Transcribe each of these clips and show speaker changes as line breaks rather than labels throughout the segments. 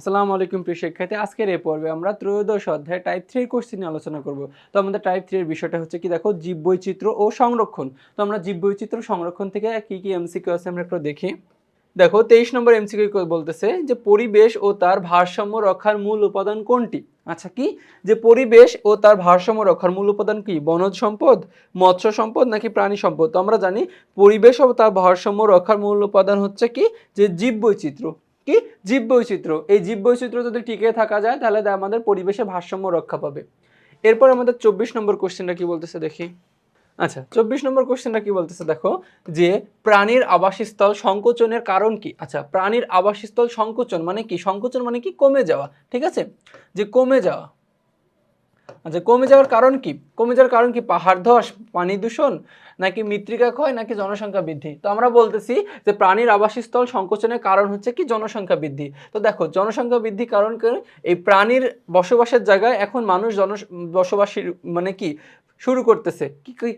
আসসালামু আলাইকুম প্রিয় শিক্ষার্থী। আজকের এই পর্বে আমরা ত্রয়োদশ অধ্যায় টাইপ থ্রি কোর্স নিয়ে আলোচনা করব। তো আমাদের টাইপ থ্রি এর বিষয়টা হচ্ছে কি, দেখো, জীববৈচিত্র্য ও সংরক্ষণ। তো আমরা জীববৈচিত্র্য সংরক্ষণ থেকে কি কি এমসিকিউ আছে আমরা একটু দেখি। দেখো, তেইশ নম্বর এমসিকিউ বলতেছে যে পরিবেশ ও তার ভারসাম্য রক্ষার মূল উপাদান কোনটি? আচ্ছা কি? যে পরিবেশ ও তার ভারসাম্য রক্ষার মূল উপাদান কি? বনজ সম্পদ, মৎস্য সম্পদ নাকি প্রাণী সম্পদ? তো আমরা জানি পরিবেশ ও তার ভারসাম্য রক্ষার মূল উপাদান হচ্ছে কি? যে জীববৈচিত্র্য। কি? জীব বৈচিত্র্য এই জীব বৈচিত্র্য যদি টিকে থাকা যায়, তাহলে আমাদের পরিবেশে ভারসাম্য রক্ষা পাবে। এরপর আমাদের চব্বিশ নম্বর কোশ্চেনটা কি বলতেছে দেখি। আচ্ছা চব্বিশ নম্বর কোশ্চেনটা কি বলতেছে দেখো? যে প্রাণীর আবাসস্থল সংকোচনের কারণ কি? আচ্ছা প্রাণীর আবাসস্থল সংকোচন মানে কি? সংকোচন মানে কি? কমে যাওয়া, ঠিক আছে? যে কমে যাওয়া। আচ্ছা কমে যাওয়ার কারণ কি? কমে যাওয়ার কারণ কি পাহাড় ধস, পানি দূষণ, নাকি মৃত্তিকা ক্ষয়, নাকি জনসংখ্যা বৃদ্ধি? তো আমরা বলতেছি যে প্রাণীর আবাসস্থল সংকোচনের কারণ হচ্ছে কি জনসংখ্যা বৃদ্ধি। তো দেখো, জনসংখ্যা বৃদ্ধি কারণ এই প্রাণীর বসবাসের জায়গায় এখন মানুষ জন, বসবাসীর মানে কি শুরু করতেছে।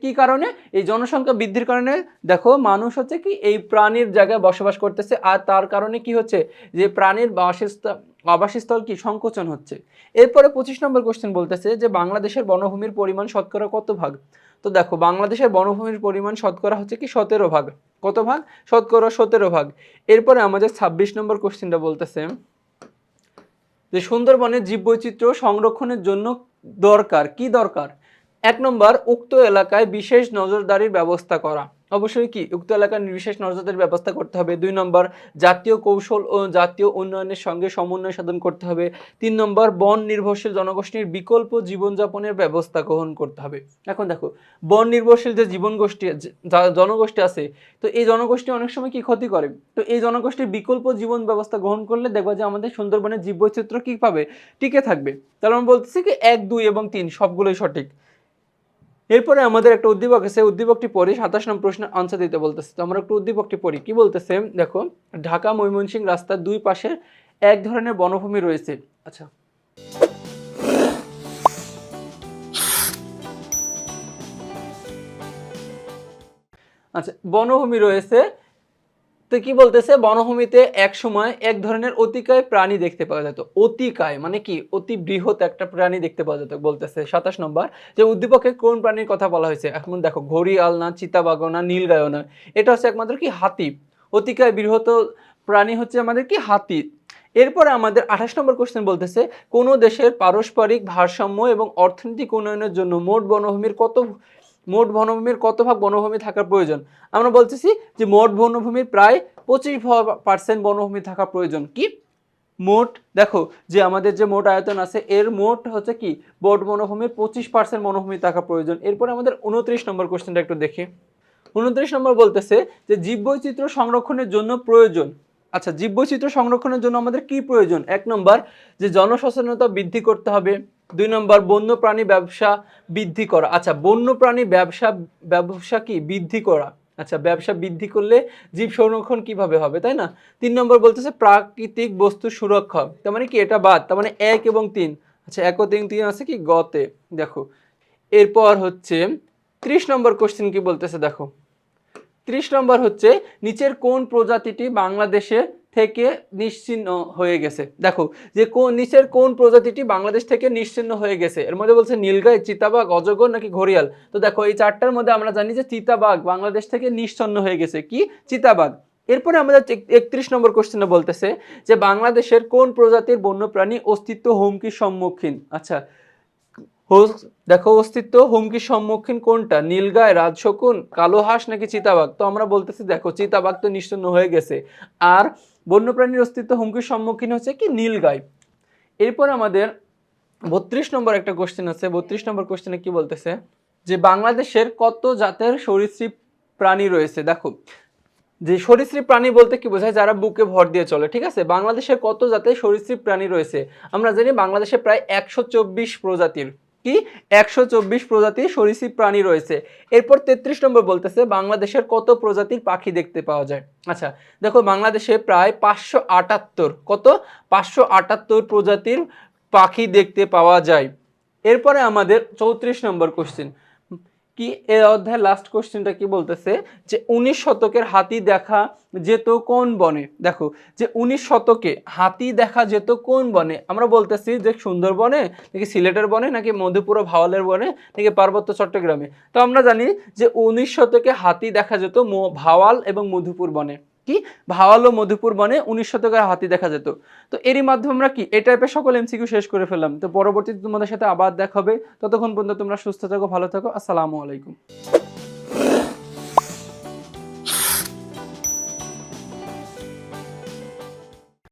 কি কারণে? এই জনসংখ্যা বৃদ্ধির কারণে দেখো মানুষ হচ্ছে কি এই প্রাণীর জায়গায় বসবাস করতেছে। আর তার কারণে কি হচ্ছে? যে প্রাণীর বাসস্থল আবাসস্থল কি সংকোচন হচ্ছে? এরপরে পঁচিশ নম্বর কোশ্চেন বলতেছে যে, বাংলাদেশের বনভূমির পরিমাণ শতকরা কত ভাগ? তো দেখো, বাংলাদেশের বনভূমির পরিমাণ শতকরা হচ্ছে কি সতেরো ভাগ। কত ভাগ? শতকরা সতেরো ভাগ। এরপরে আমাদের ছাব্বিশ নম্বর কোশ্চেনটা বলতেছে যে, সুন্দরবনের জীববৈচিত্র্য সংরক্ষণের জন্য দরকার, কি দরকার? এক নম্বর, উক্ত এলাকায় বিশেষ নজরদারির ব্যবস্থা করা। অবশ্যই কি? উক্ত এলাকার বিশেষ নজরদারির ব্যবস্থা করতে হবে। দুই নম্বর, জাতীয় কৌশল ও জাতীয় উন্নয়নের সঙ্গে সমন্বয় সাধন করতে হবে। তিন নম্বর, বন নির্ভরশীল জনগোষ্ঠীর বিকল্প জীবনযাপনের ব্যবস্থা গ্রহণ করতে হবে। এখন দেখো, বন নির্ভরশীল যে জীবন গোষ্ঠী জনগোষ্ঠী আছে, তো এই জনগোষ্ঠী অনেক সময় কি ক্ষতি করে? তো এই জনগোষ্ঠীর বিকল্প জীবন ব্যবস্থা গ্রহণ করলে দেখবা যে আমাদের সুন্দরবনের জীববৈচিত্র্য কি পাবে? টিকে থাকবে। তাহলে আমরা বলতেছি কি, এক, দুই এবং তিন সবগুলোই সঠিক। এরপরে আমাদের একটা উদ্দীপক আছে, উদ্দীপকটি পড়ি সাতাশ নম্বর প্রশ্নের আনসার দিতে বলতেছে। তো আমরা একটু উদ্দীপকটি পড়ি। কি বলতেছে? দেখো, ঢাকা, ময়মনসিংহ রাস্তার দুই পাশে এক ধরনের বনভূমি রয়েছে। আচ্ছা। আচ্ছা বনভূমি রয়েছে তো কি বলতেছে? বনভূমিতে এক সময় এক ধরনের অতিকায় প্রাণী দেখতে পাওয়া যেত। অতিকায় মানে কি? অতি বৃহৎ একটা প্রাণী দেখতে পাওয়া যেত বলতেছে সাতাশ নম্বর। যে উদ্দীপকে কোন প্রাণীর কথা বলা হয়েছে? এখন দেখো ঘড়িয়াল না চিতাবাঘ না নীলগায় না এটা হচ্ছে একমাত্র কি? হাতি। অতিকায় বৃহৎ প্রাণী হচ্ছে আমাদের কি? হাতি। এরপরে আমাদের আঠাশ নম্বর কোশ্চেন বলতেছে, কোন দেশের পারস্পরিক ভারসাম্য এবং অর্থনৈতিক উন্নয়নের জন্য মোট বনভূমির কত মোট বনভূমির কত ভাগ বনভূমি থাকার প্রয়োজন? আমরা বলতেছি যে মোট বনভূমির প্রায় পঁচিশ পার্সেন্ট বনভূমি থাকা প্রয়োজন। কি? মোট, দেখো, যে আমাদের যে মোট আয়তন আছে, এর মোট হচ্ছে কি? মোট বনভূমির পঁচিশ পার্সেন্ট বনভূমি থাকা প্রয়োজন। এরপর আমাদের উনত্রিশ নম্বর কোশ্চেনটা একটু দেখি। উনত্রিশ নম্বর বলতেছে যে জীববৈচিত্র্য সংরক্ষণের জন্য প্রয়োজন। আচ্ছা জীববৈচিত্র্য সংরক্ষণের জন্য আমাদের কি প্রয়োজন? এক নম্বর, যে জনসচেতনতা বৃদ্ধি করতে হবে। দুই নম্বর, বন্যপ্রাণী ব্যবসা বৃদ্ধি করা। আচ্ছা বন্যপ্রাণী ব্যবসা ব্যবসা কি? বৃদ্ধি করা। আচ্ছা ব্যবসা বৃদ্ধি করলে জীব সংরক্ষণ কীভাবে হবে, তাই না? তিন নম্বর বলতেছে প্রাকৃতিক বস্তু সুরক্ষা। তার মানে কি? এটা বাদ। তার মানে এক এবং তিন। আচ্ছা এক ও তিন তিন আছে কি? গতে। দেখো। এরপর হচ্ছে, ত্রিশ নম্বর কোশ্চেন কি বলতেছে? দেখো। ত্রিশ নম্বর হচ্ছে, নিচের কোন প্রজাতিটি বাংলাদেশে থেকে নিশ্চিহ্ন হয়ে গেছে। দেখো, যে কোন নিচের কোন প্রজাতিটি বাংলাদেশ থেকে নিশ্চিহ্ন হয়ে গেছে, এর মধ্যে বলছে নীলগাই, চিতাবাঘ, অজগর নাকি ঘড়িয়াল? তো দেখো, এই চারটার মধ্যে আমরা জানি যে চিতাবাঘ বাংলাদেশ থেকে নিশ্চন্ন হয়ে গেছে। কি? চিতাবাঘ। এরপরে আমাদের একত্রিশ নম্বর কোশ্চেনে বলতেছে যে বাংলাদেশের কোন প্রজাতির বন্যপ্রাণী অস্তিত্ব হুমকির সম্মুখীন? আচ্ছা দেখো অস্তিত্ব, হুমকির সম্মুখীন কোনটা? নীলগায়, রাজশকুন কালো হাঁস নাকি চিতাবাঘ? তো আমরা বলতেছি, দেখো, চিতাবাঘ তো নিশ্চন্ন হয়ে গেছে। আর বন্যপ্রাণীর অস্তিত্ব হুমকির সম্মুখীন হচ্ছে কি? নীলগাই এরপর আমাদের বত্রিশ নম্বর একটা কোশ্চেন আছে। বত্রিশ নম্বর কোশ্চেনে কি বলতেছে? যে বাংলাদেশের কত জাতের সরীসৃপ প্রাণী রয়েছে? দেখো, যে সরীসৃপ প্রাণী বলতে কি বোঝায়? যারা বুকে ভর দিয়ে চলে, ঠিক আছে? বাংলাদেশের কত জাতের সরীসৃপ প্রাণী রয়েছে? আমরা জানি বাংলাদেশে প্রায় একশো চব্বিশ প্রজাতির। কি? একশো চব্বিশ প্রজাতির সরীসৃপ প্রাণী রয়েছে। এরপর তেত্রিশ নম্বর বলতেছে, বাংলাদেশের কত প্রজাতির পাখি দেখতে পাওয়া যায়? আচ্ছা দেখো বাংলাদেশে প্রায় পাঁচশো আটাত্তর, কত? পাঁচশো আটাত্তর প্রজাতির পাখি দেখতে পাওয়া যায়। এরপরে আমাদের চৌত্রিশ নম্বর কোশ্চেন কি এর অধ্যায় লাস্ট কোশ্চেনটা কি বলতেছে? যে উনিশ শতকের হাতি দেখা যেত কোন বনে? দেখো, যে উনিশ শতকে হাতি দেখা যেত কোন বনে? আমরা বলতেছি যে সুন্দরবনে নাকি সিলেটের বনে নাকি মধুপুর ভাওয়ালের বনে নাকি পার্বত্য চট্টগ্রামে? তো আমরা জানি যে উনিশ শতকে হাতি দেখা যেত ভাওয়াল এবং মধুপুর বনে। কি? ভাওয়ালো মধুপুর বনে উনিশ শতকের হাতি দেখা যেত। তো এরই মাধ্যমে আমরা কি? এই টাইপের সকল এমসিকিউ শেষ করে ফেললাম। তো পরবর্তীতে তোমাদের সাথে আবার দেখা হবে। ততক্ষণ পর্যন্ত তোমরা সুস্থ থাকো, ভালো থাকো। আসসালামু আলাইকুম।